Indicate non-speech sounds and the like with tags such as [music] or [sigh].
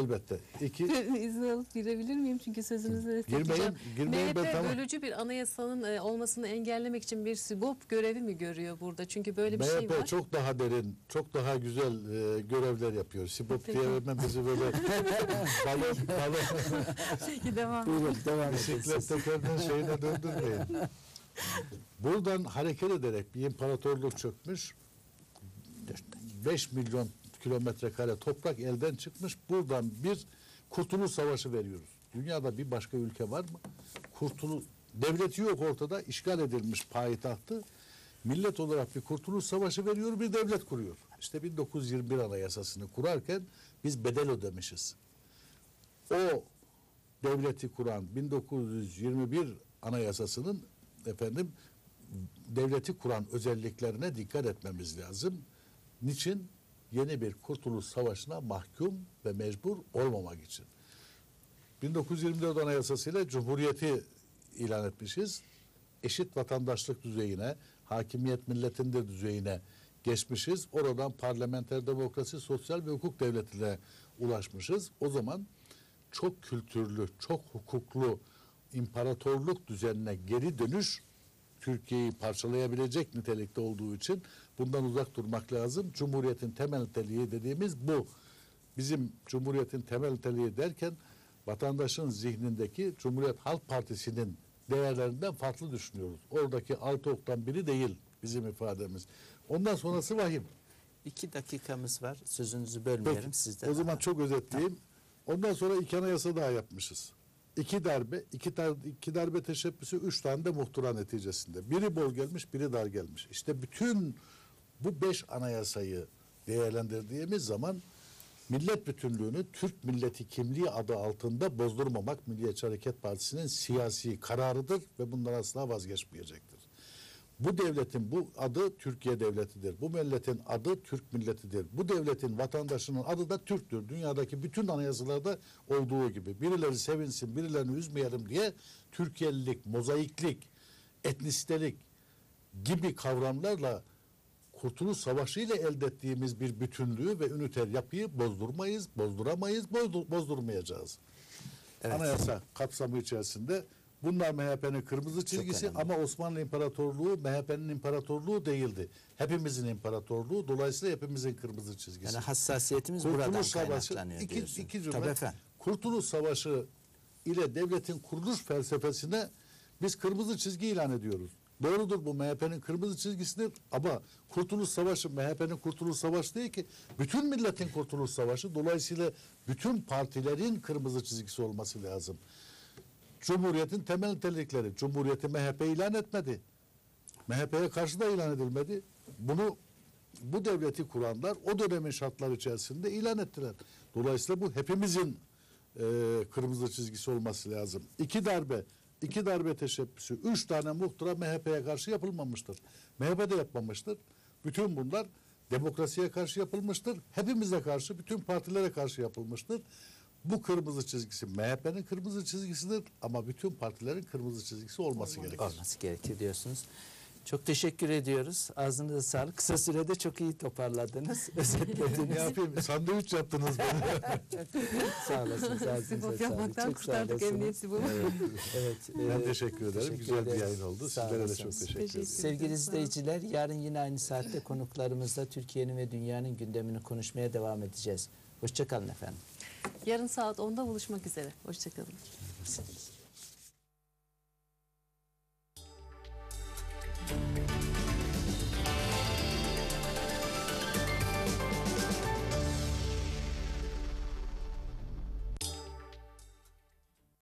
Elbette. İki, [laughs] İzin alıp girebilir miyim? Çünkü sözünüzü Girmeyin, tutacağım. girmeyin, MHP tamam. bölücü bir anayasanın e, olmasını engellemek için bir SİBOP görevi mi görüyor burada? Çünkü böyle bir şey MHP var. çok daha derin, çok daha güzel e, görevler yapıyor. Sibop Peki. diye hemen bizi böyle [laughs] balon, balon, Peki devam. Buyurun devam bisiklet tekerinin şeyine döndürmeyin. Buradan hareket ederek bir imparatorluk çökmüş. 5 milyon kilometre kare toprak elden çıkmış. Buradan bir kurtuluş savaşı veriyoruz. Dünyada bir başka ülke var mı? Kurtuluş devleti yok ortada. işgal edilmiş payitahtı. Millet olarak bir kurtuluş savaşı veriyor, bir devlet kuruyor. İşte 1921 Anayasası'nı kurarken biz bedel ödemişiz. O devleti kuran 1921 Anayasası'nın efendim devleti kuran özelliklerine dikkat etmemiz lazım. Niçin? Yeni bir kurtuluş savaşına mahkum ve mecbur olmamak için. 1924 Anayasası ile Cumhuriyeti ilan etmişiz. Eşit vatandaşlık düzeyine, hakimiyet milletindir düzeyine geçmişiz. Oradan parlamenter demokrasi, sosyal ve hukuk devletine ulaşmışız. O zaman çok kültürlü, çok hukuklu imparatorluk düzenine geri dönüş Türkiye'yi parçalayabilecek nitelikte olduğu için bundan uzak durmak lazım. Cumhuriyetin temel niteliği dediğimiz bu. Bizim Cumhuriyetin temel niteliği derken vatandaşın zihnindeki Cumhuriyet Halk Partisi'nin değerlerinden farklı düşünüyoruz. Oradaki altı oktan biri değil bizim ifademiz. Ondan sonrası vahim. İki dakikamız var. Sözünüzü bölmeyelim Peki, sizden. O zaman çok özetleyeyim. Ondan sonra iki anayasa daha yapmışız. İki darbe, iki, dar, iki darbe teşebbüsü, üç tane de muhtıra neticesinde. Biri bol gelmiş, biri dar gelmiş. İşte bütün bu beş anayasayı değerlendirdiğimiz zaman millet bütünlüğünü Türk milleti kimliği adı altında bozdurmamak Milliyetçi Hareket Partisi'nin siyasi kararıdır ve bundan asla vazgeçmeyecektir. Bu devletin bu adı Türkiye devletidir. Bu milletin adı Türk milletidir. Bu devletin vatandaşının adı da Türktür. Dünyadaki bütün anayasalarda olduğu gibi. Birileri sevinsin, birilerini üzmeyelim diye Türkiye'lilik, mozaiklik, etnisitelik gibi kavramlarla Kurtuluş Savaşı ile elde ettiğimiz bir bütünlüğü ve üniter yapıyı bozdurmayız, bozduramayız, bozdur- bozdurmayacağız. Evet. Anayasa kapsamı içerisinde bunlar MHP'nin kırmızı çizgisi ama Osmanlı İmparatorluğu MHP'nin imparatorluğu değildi. Hepimizin imparatorluğu dolayısıyla hepimizin kırmızı çizgisi. Yani hassasiyetimiz buradan Kurtuluş Savaşı kaynaklanıyor iki, diyorsun. iki cümle. Tabii efendim. Kurtuluş Savaşı ile devletin kuruluş felsefesine biz kırmızı çizgi ilan ediyoruz. Doğrudur bu MHP'nin kırmızı çizgisidir ama Kurtuluş Savaşı MHP'nin Kurtuluş Savaşı değil ki bütün milletin Kurtuluş Savaşı dolayısıyla bütün partilerin kırmızı çizgisi olması lazım. Cumhuriyetin temel nitelikleri. Cumhuriyeti MHP ilan etmedi. MHP'ye karşı da ilan edilmedi. Bunu bu devleti kuranlar o dönemin şartları içerisinde ilan ettiler. Dolayısıyla bu hepimizin e, kırmızı çizgisi olması lazım. İki darbe, iki darbe teşebbüsü, üç tane muhtıra MHP'ye karşı yapılmamıştır. MHP de yapmamıştır. Bütün bunlar demokrasiye karşı yapılmıştır. Hepimize karşı, bütün partilere karşı yapılmıştır. Bu kırmızı çizgisi MHP'nin kırmızı çizgisidir ama bütün partilerin kırmızı çizgisi olması gerekir. Olması gerekir diyorsunuz. Çok teşekkür ediyoruz. Ağzınıza sağlık. Kısa sürede çok iyi toparladınız. [laughs] ne Özetlediniz. yapayım? Sandviç yaptınız bana. [laughs] sağ olasınız. Ağzınıza sağlık. yapmaktan Çok kurtardık olasınız. emniyet SİBOP'u. Evet. Ben e, teşekkür ederim. teşekkür Güzel bir ederiz. yayın oldu. Sağ Sizlere de çok teşekkür Teşekkür ederim. Sevgili izleyiciler, yarın yine aynı saatte konuklarımızla Türkiye'nin ve dünyanın gündemini konuşmaya devam edeceğiz. Hoşçakalın efendim. Yarın saat 10'da buluşmak üzere. Hoşçakalın.